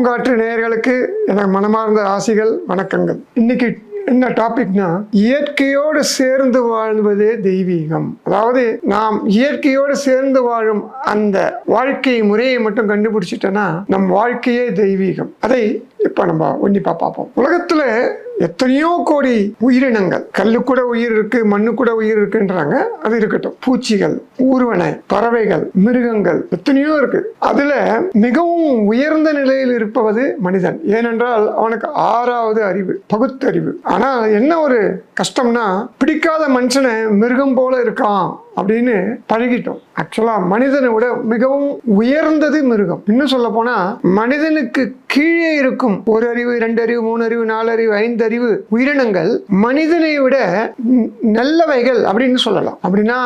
பூங்காற்று நேயர்களுக்கு எனக்கு மனமார்ந்த ஆசிகள் வணக்கங்கள். இன்னைக்கு என்ன டாபிக்னா இயற்கையோடு சேர்ந்து வாழ்வதே தெய்வீகம். அதாவது நாம் இயற்கையோடு சேர்ந்து வாழும் அந்த வாழ்க்கை முறையை மட்டும் கண்டுபிடிச்சிட்டோன்னா நம் வாழ்க்கையே தெய்வீகம். அதை இப்ப நம்ம உன்னிப்பா பார்ப்போம். உலகத்துல எத்தனையோ கோடி உயிரினங்கள். கல்லு கூட உயிர் இருக்கு மண்ணு கூட உயிர் இருக்குன்றாங்க. அது இருக்கட்டும். பூச்சிகள் ஊர்வனை பறவைகள் மிருகங்கள் எத்தனையோ இருக்கு. அதுல மிகவும் உயர்ந்த நிலையில் இருப்பவது மனிதன். ஏனென்றால் அவனுக்கு ஆறாவது அறிவு பகுத்தறிவு. ஆனா என்ன ஒரு கஷ்டம்னா பிடிக்காத மனுஷனை மிருகம் போல இருக்கான். அப்படின்னு பழகிட்டோம். ஆக்சுவலா மனிதனை விட மிகவும் உயர்ந்தது மிருகம். இன்னும் சொல்ல போனா மனிதனுக்கு கீழே இருக்கும் ஒரு அறிவு ரெண்டு அறிவு மூணு அறிவு நாலு அறிவு ஐந்து அறிவு உயிரினங்கள் மனிதனை விட நல்லவைகள் அப்படின்னு சொல்லலாம். அப்படின்னா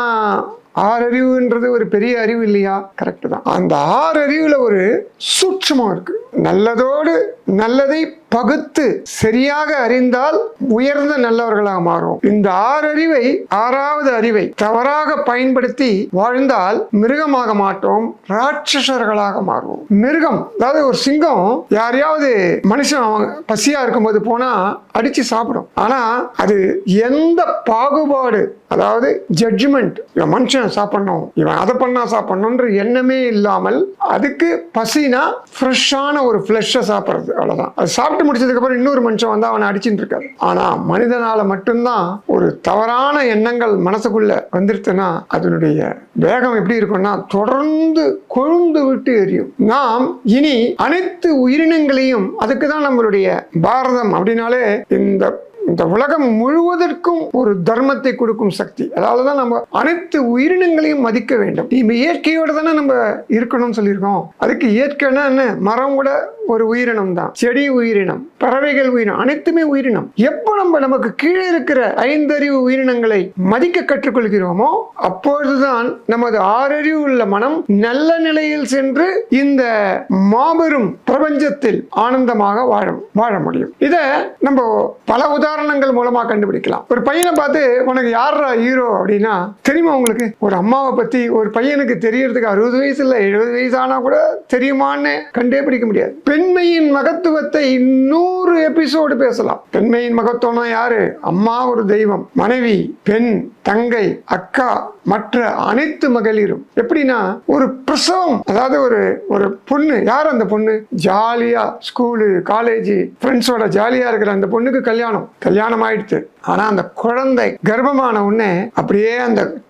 ஆறறிவுன்றது ஒரு பெரிய அறிவு இல்லையா? கரெக்டு தான். அந்த ஆறறிவில் ஒரு சூட்சமம் இருக்கு. நல்லதோடு நல்லதை பகுத்து சரியாக அறிந்தால் உயர்ந்த நல்லவர்களாக மாறும் இந்த ஆறு அறிவை ஆறாவது அறிவை தவறாக பயன்படுத்தி வாழ்ந்தால் மிருகமாக மாட்டோம் ராட்சசர்களாக மாறுவோம். மிருகம் அதாவது ஒரு சிங்கம் யாரையாவது மனுஷன் அவன் பசியா இருக்கும்போது போனா அடிச்சு சாப்பிடும். ஆனா அது எந்த பாகுபாடு அதாவது ஜட்ஜ்மெண்ட் இவன் மனுஷன் சாப்பிடணும் இவன் அதை பண்ணா சாப்பிடணுன்ற எண்ணமே இல்லாமல் அதுக்கு பசினா ஃப்ரெஷ்ஷான ஒரு ஃப்ளெஷ்ஷை சாப்பிட்றது அவ்வளோதான் அது சாப்பிட்டு முடிச்சதுக்கு முடிச்சதுக்கப்புறம் இன்னொரு மனுஷன் வந்து அவனை அடிச்சுட்டு இருக்காரு. ஆனா மனிதனால மட்டும்தான் ஒரு தவறான எண்ணங்கள் மனசுக்குள்ள வந்துருச்சுன்னா அதனுடைய வேகம் எப்படி இருக்கும்னா தொடர்ந்து கொழுந்து விட்டு எரியும். நாம் இனி அனைத்து உயிரினங்களையும் அதுக்கு தான் நம்மளுடைய பாரதம் அப்படின்னாலே இந்த இந்த உலகம் முழுவதற்கும் ஒரு தர்மத்தை கொடுக்கும் சக்தி. அதாவது தான் நம்ம அனைத்து உயிரினங்களையும் மதிக்க வேண்டும். நம்ம இயற்கையோடு தானே நம்ம இருக்கணும்னு சொல்லியிருக்கோம். அதுக்கு இயற்கைன்னா என்ன? மரம் கூட ஒரு உயிரினம் தான். செடி உயிரினம் பறவைகள் உயிரினம் அனைத்துமே உயிரினம். எப்போ நம்ம நமக்கு கீழே இருக்கிற ஐந்தறிவு உயிரினங்களை மதிக்க கற்றுக்கொள்கிறோமோ அப்பொழுதுதான் நமது ஆறறிவு உள்ள மனம் நல்ல நிலையில் சென்று இந்த மாபெரும் பிரபஞ்சத்தில் ஆனந்தமாக வாழ வாழ முடியும். இத நம்ம பல உதாரணங்கள் மூலமா கண்டுபிடிக்கலாம். ஒரு பையனை பார்த்து உனக்கு யாரா ஹீரோ அப்படின்னா தெரியுமா உங்களுக்கு? ஒரு அம்மாவை பத்தி ஒரு பையனுக்கு தெரியறதுக்கு அறுபது வயசு இல்ல எழுபது வயசு ஆனா கூட தெரியுமான்னு கண்டே பிடிக்க முடியாது. பெண்மையின் மகத்துவத்தை நூறு எபிசோடு பேசலாம். பெண்மையின் மகத்துவம்னா யாரு? அம்மா ஒரு தெய்வம் மனைவி பெண் தங்கை அக்கா மற்ற அனைத்து மகளிரும். எப்படின்னா ஒரு பிரசவம் அதாவது ஒரு ஒரு பொண்ணு யார் அந்த பொண்ணு? ஜாலியா ஸ்கூலு காலேஜ் ஃப்ரெண்ட்ஸோட ஜாலியா இருக்கிற அந்த பொண்ணுக்கு கல்யாணம். கல்யாணம் ஆயிடுச்சு ஆனா அந்த குழந்தை கர்ப்பமான உடனே அப்படியே அந்த அந்த-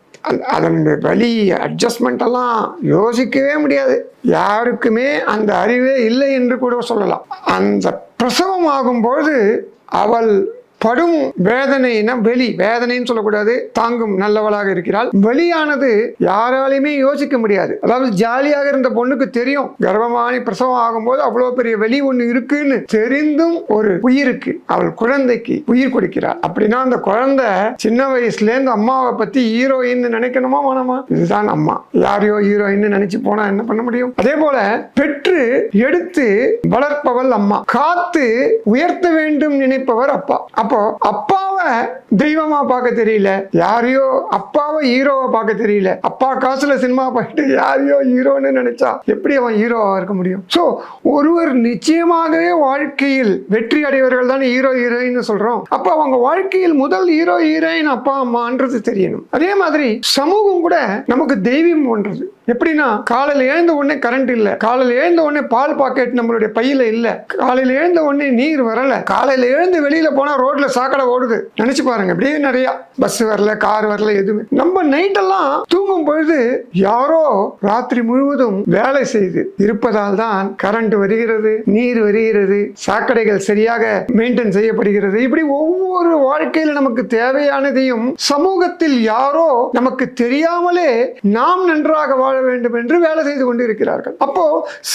அதனுடைய வழி அட்ஜஸ்ட்மெண்ட் எல்லாம் யோசிக்கவே முடியாது. யாருக்குமே அந்த அறிவே இல்லை என்று கூட சொல்லலாம். அந்த பிரசவம் ஆகும்போது அவள் படும் வேதனைனா வெளி வேதனைன்னு சொல்லக்கூடாது தாங்கும் நல்லவளாக இருக்கிறாள். வெளியானது யாராலையுமே யோசிக்க முடியாது. அதாவது ஜாலியாக இருந்த பொண்ணுக்கு தெரியும் கர்ப்பமானி பிரசவம் ஆகும்போது அவ்வளோ பெரிய வெளி ஒன்று இருக்குன்னு தெரிந்தும் ஒரு உயிருக்கு. அவள் குழந்தைக்கு உயிர் கொடுக்கிறாள். அப்படின்னா அந்த குழந்தை சின்ன வயசுல இருந்து அம்மாவை பத்தி ஹீரோயின் நினைக்கணுமா வேணாமா? இதுதான் அம்மா. யாரையோ ஹீரோயின் நினைச்சு போனா என்ன பண்ண முடியும்? அதே போல பெற்று எடுத்து வளர்ப்பவள் அம்மா. காத்து உயர்த்த வேண்டும் நினைப்பவர் அப்பா. அப்போ அப்பாவை தெய்வமா பார்க்க தெரியல. யாரையோ அப்பாவை ஹீரோவை பார்க்க தெரியல. அப்பா காசுல சினிமா போயிட்டு யாரையோ ஹீரோன்னு நினைச்சா எப்படி அவன் ஹீரோவா இருக்க முடியும்? சோ ஒருவர் நிச்சயமாகவே வாழ்க்கையில் வெற்றி அடைவர்கள் தான் ஹீரோ ஹீரோயின் சொல்றோம். அப்ப அவங்க வாழ்க்கையில் முதல் ஹீரோ ஹீரோயின் அப்பா அம்மான்றது தெரியணும். அதே மாதிரி சமூகம் கூட நமக்கு தெய்வம் போன்றது. எப்படின்னா காலையில் எழுந்த உடனே கரண்ட் இல்லை. காலையில் எழுந்த உடனே பால் பாக்கெட் நம்மளுடைய பையில இல்லை. காலையில் எழுந்த உடனே நீர் வரல. காலையில் எழுந்து வெளியில போனா ரோட்ல சாக்கடை ஓடுது. நினைச்சு பாருங்க இப்படியே நிறைய பஸ் வரல கார் வரல எதுவுமே. நம்ம நைட் எல்லாம் தூங்கும் பொழுது யாரோ ராத்திரி முழுவதும் வேலை செய்து இருப்பதால் தான் கரண்ட் வருகிறது நீர் வருகிறது சாக்கடைகள் சரியாக மெயின்டைன் செய்யப்படுகிறது. இப்படி ஒவ்வொரு வாழ்க்கையில் நமக்கு தேவையானதையும் சமூகத்தில் யாரோ நமக்கு தெரியாமலே நாம் நன்றாக வாழ வேண்டும் என்று வேலை செய்து கொண்டு இருக்கிறார்கள் அப்போ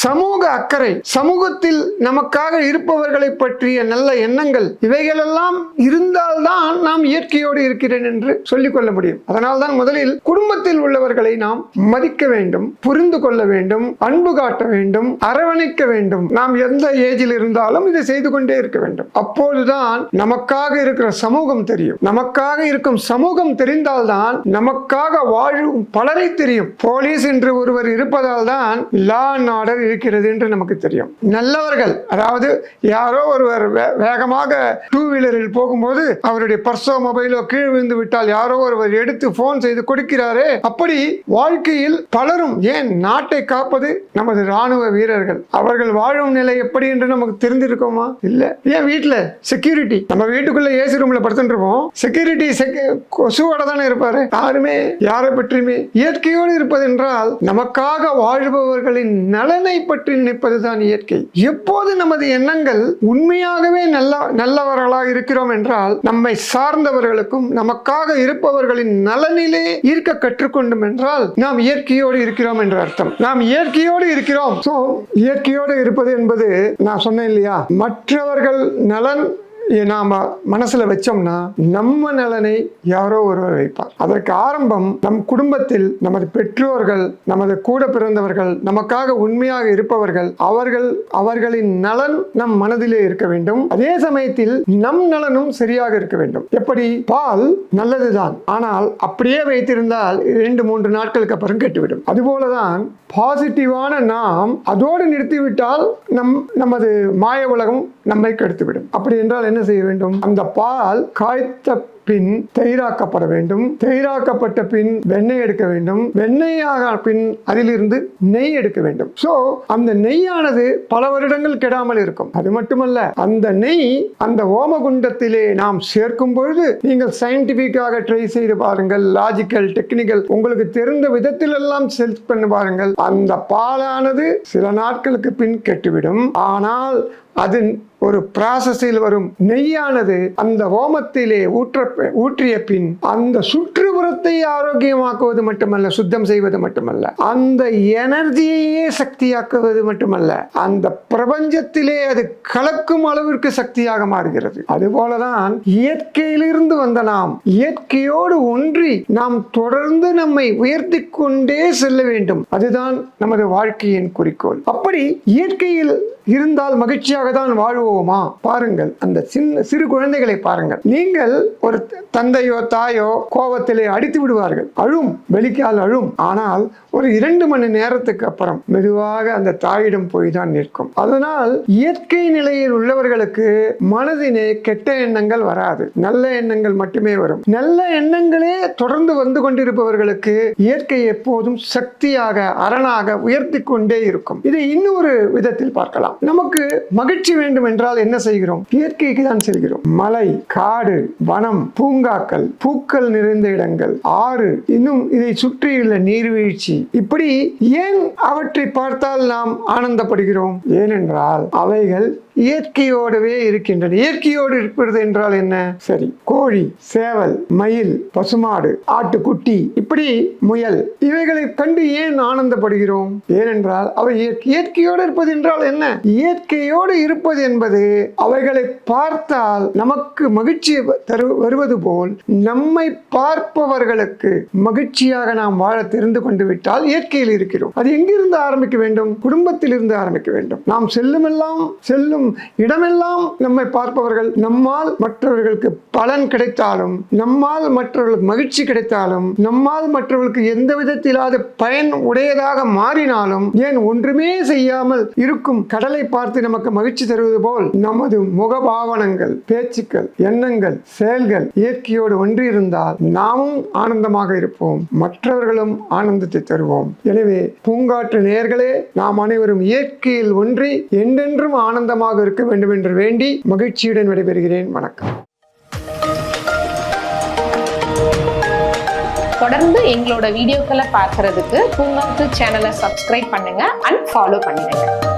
சமூக அக்கறை சமூகத்தில் நமக்காக இருப்பவர்களை பற்றிய நல்ல எண்ணங்கள் இவைகளெல்லாம் இருந்தால்தான் நாம் இயற்கையோடு இருக்கிறேன் என்று சொல்லிக் கொள்ள முடியும். அதனால் தான் முதலில் குடும்பத்தில் உள்ளவர்களை நாம் மதிக்க வேண்டும் புரிந்து கொள்ள வேண்டும் அன்பு காட்ட வேண்டும் அரவணைக்க வேண்டும். நாம் எந்த ஏஜில் இருந்தாலும் இதை செய்து கொண்டே இருக்க வேண்டும். அப்போதுதான் நமக்காக இருக்கிற சமூகம் தெரியும். நமக்காக இருக்கும் சமூகம் தெரிந்தால்தான் நமக்காக வாழும் பலரை தெரியும். போலீஸ் என்று ஒருவர் இருப்பதால் தான் லா அண்ட் ஆர்டர் இருக்கிறது என்று நமக்கு தெரியும். நல்லவர்கள் அதாவது யாரோ ஒருவர் வேகமாக டூ வீலர் வீலரில் போகும்போது அவருடைய பர்சோ மொபைலோ கீழ் விழுந்து விட்டால் யாரோ ஒருவர் எடுத்து போன் செய்து கொடுக்கிறாரே. அப்படி வாழ்க்கையில் பலரும் ஏன் நாட்டை காப்பது? நமது ராணுவ வீரர்கள். அவர்கள் வாழும் நிலை எப்படி என்று நமக்கு தெரிஞ்சிருக்கோமா இல்ல. ஏன் வீட்டுல செக்யூரிட்டி நம்ம வீட்டுக்குள்ள ஏசி ரூம்ல படுத்துட்டு இருப்போம். செக்யூரிட்டி கொசுவோட தானே இருப்பாரு. யாருமே யாரை பற்றியுமே இயற்கையோடு இருப்பது என்றால் நமக்காக வாழ்பவர்களின் நலனை பற்றி நினைப்பதுதான் இயற்கை. எப்போது நமது எண்ணங்கள் உண்மையாகவே நல்ல நல்லவர்களாக இருக்கிறோம் என்றால் நம்மை சார்ந்தவர்களுக்கும் நமக்காக இருப்பவர்களின் நலனிலே ஈர்க்க கற்றுக்கொண்டும் என்றால் நாம் இயற்கையோடு இருக்கிறோம் என்ற அர்த்தம். நாம் இயற்கையோடு இருக்கிறோம். சோ இயற்கையோடு இருப்பது என்பது நான் சொன்னேன் இல்லையா? மற்றவர்கள் நலன் நாம மனசுல வச்சோம்னா நம்ம நலனை யாரோ ஒருவர் வைப்பார். அதற்கு ஆரம்பம் நம் குடும்பத்தில் நமது பெற்றோர்கள் நமது கூட பிறந்தவர்கள் நமக்காக உண்மையாக இருப்பவர்கள் அவர்கள் அவர்களின் நலன் நம் மனதிலே இருக்க வேண்டும். அதே சமயத்தில் நம் நலனும் சரியாக இருக்க வேண்டும். எப்படி? பால் நல்லதுதான். ஆனால் அப்படியே வைத்திருந்தால் இரண்டு மூன்று நாட்களுக்கு அப்புறம் கெட்டுவிடும். அதுபோலதான் பாசிட்டிவான நாம் அதோடு நிறுத்திவிட்டால் நம் நமது மாய உலகம் நம்மை கெடுத்துவிடும். அப்படி என்றால் என்ன செய்ய வேண்டும்? அந்த பால் காய்த்த பின் தயிராக்கப்பட வேண்டும். தயிராக்கப்பட்ட பின் வெண்ணெய் எடுக்க வேண்டும். வெண்ணெயாக பின் அதிலிருந்து நெய் எடுக்க வேண்டும். ஸோ அந்த நெய்யானது பல வருடங்கள் கெடாமல் இருக்கும். அது மட்டுமல்ல அந்த நெய் அந்த ஓமகுண்டத்திலே நாம் சேர்க்கும் பொழுது நீங்கள் சயின்டிபிக்காக ட்ரை செய்து பாருங்கள். லாஜிக்கல் டெக்னிக்கல் உங்களுக்கு தெரிந்த விதத்தில் எல்லாம் செல்ஸ் பண்ணி பாருங்கள். அந்த பாலானது சில நாட்களுக்கு பின் கெட்டுவிடும். ஆனால் அது ஒரு ப்ராசஸில் வரும் நெய்யானது அந்த ஹோமத்திலே ஊற்ற ஊற்றிய பின் அந்த சுற்றுப்புறத்தை ஆரோக்கியமாக்குவது மட்டுமல்ல சுத்தம் செய்வது மட்டுமல்ல அந்த எனர்ஜியையே சக்தியாக்குவது மட்டுமல்ல அந்த பிரபஞ்சத்திலே அது கலக்கும் அளவிற்கு சக்தியாக மாறுகிறது. அதுபோலதான் இயற்கையிலிருந்து வந்த நாம் இயற்கையோடு ஒன்றி நாம் தொடர்ந்து நம்மை உயர்த்தி கொண்டே செல்ல வேண்டும். அதுதான் நமது வாழ்க்கையின் குறிக்கோள். அப்படி இயற்கையில் இருந்தால் மகிழ்ச்சியாக தான் வாழ்வோமா? பாருங்கள் அந்த சின்ன சிறு குழந்தைகளை பாருங்கள். நீங்கள் ஒரு தந்தையோ தாயோ கோபத்திலே அடித்து விடுவார்கள். அழும் வெளிக்கால் அழும். ஆனால் ஒரு இரண்டு மணி நேரத்துக்கு அப்புறம் மெதுவாக அந்த தாயிடம் போய் தான் நிற்கும். அதனால் இயற்கை நிலையில் உள்ளவர்களுக்கு மனதினே கெட்ட எண்ணங்கள் வராது. நல்ல எண்ணங்கள் மட்டுமே வரும். நல்ல எண்ணங்களே தொடர்ந்து வந்து கொண்டிருப்பவர்களுக்கு இயற்கை எப்போதும் சக்தியாக அரணாக உயர்த்தி கொண்டே இருக்கும். இதை இன்னொரு விதத்தில் பார்க்கலாம். நமக்கு மகிழ்ச்சி வேண்டும் என்றால் என்ன செய்கிறோம்? இயற்கைக்கு தான் செல்கிறோம். மலை காடு வனம் பூங்காக்கள் பூக்கள் நிறைந்த இடங்கள் ஆறு இன்னும் இதை சுற்றியுள்ள நீர்வீழ்ச்சி. இப்படி ஏன் அவற்றை பார்த்தால் நாம் ஆனந்தப்படுகிறோம்? ஏனென்றால் அவைகள் இயற்கையோடவே இருக்கின்றன இயற்கையோடு இருப்பது என்றால் என்ன? சரி கோழி சேவல் மயில் பசுமாடு ஆட்டுக்குட்டி இப்படி முயல் இவைகளை கண்டு ஏன் ஆனந்தப்படுகிறோம்? ஏனென்றால் அவை இயற்கை இயற்கையோடு இருப்பது என்றால் என்ன? இயற்கையோடு இருப்பது என்பது அவைகளை பார்த்தால் நமக்கு மகிழ்ச்சி தரு வருவது போல் நம்மை பார்ப்பவர்களுக்கு மகிழ்ச்சியாக நாம் வாழ தெரிந்து கொண்டு விட்டால் இயற்கையில் இருக்கிறோம். அது எங்கிருந்து ஆரம்பிக்க வேண்டும்? குடும்பத்தில் இருந்து ஆரம்பிக்க வேண்டும். நாம் செல்லுமெல்லாம் செல்லும் இடமெல்லாம் நம்மை பார்ப்பவர்கள் நம்மால் மற்றவர்களுக்கு பலன் கிடைத்தாலும் நம்மால் மற்றவர்களுக்கு மகிழ்ச்சி கிடைத்தாலும் நம்மால் மற்றவர்களுக்கு எந்த விதத்திலாவது பயன் உடையதாக மாறினாலும் ஏன் ஒன்றுமே செய்யாமல் இருக்கும் கடலை பார்த்து நமக்கு மகிழ்ச்சி தருவது போல் நமது முகபாவனங்கள் பேச்சுக்கள் எண்ணங்கள் செயல்கள் இயற்கையோடு ஒன்றியிருந்தால் நாமும் ஆனந்தமாக இருப்போம் மற்றவர்களும் ஆனந்தத்தை தருவோம். எனவே பூங்காற்று நேர்களே நாம் அனைவரும் இயற்கையில் ஒன்றி என்றென்றும் ஆனந்தமாக இருக்க வேண்டும் என்று வேண்டி மகிழ்ச்சியுடன் விடைபெறுகிறேன். வணக்கம். தொடர்ந்து எங்களோட வீடியோக்களை பார்க்கறதுக்கு பூங்காத்து சேனலை சப்ஸ்கிரைப் பண்ணுங்க அண்ட் ஃபாலோ பண்ணிடுங்க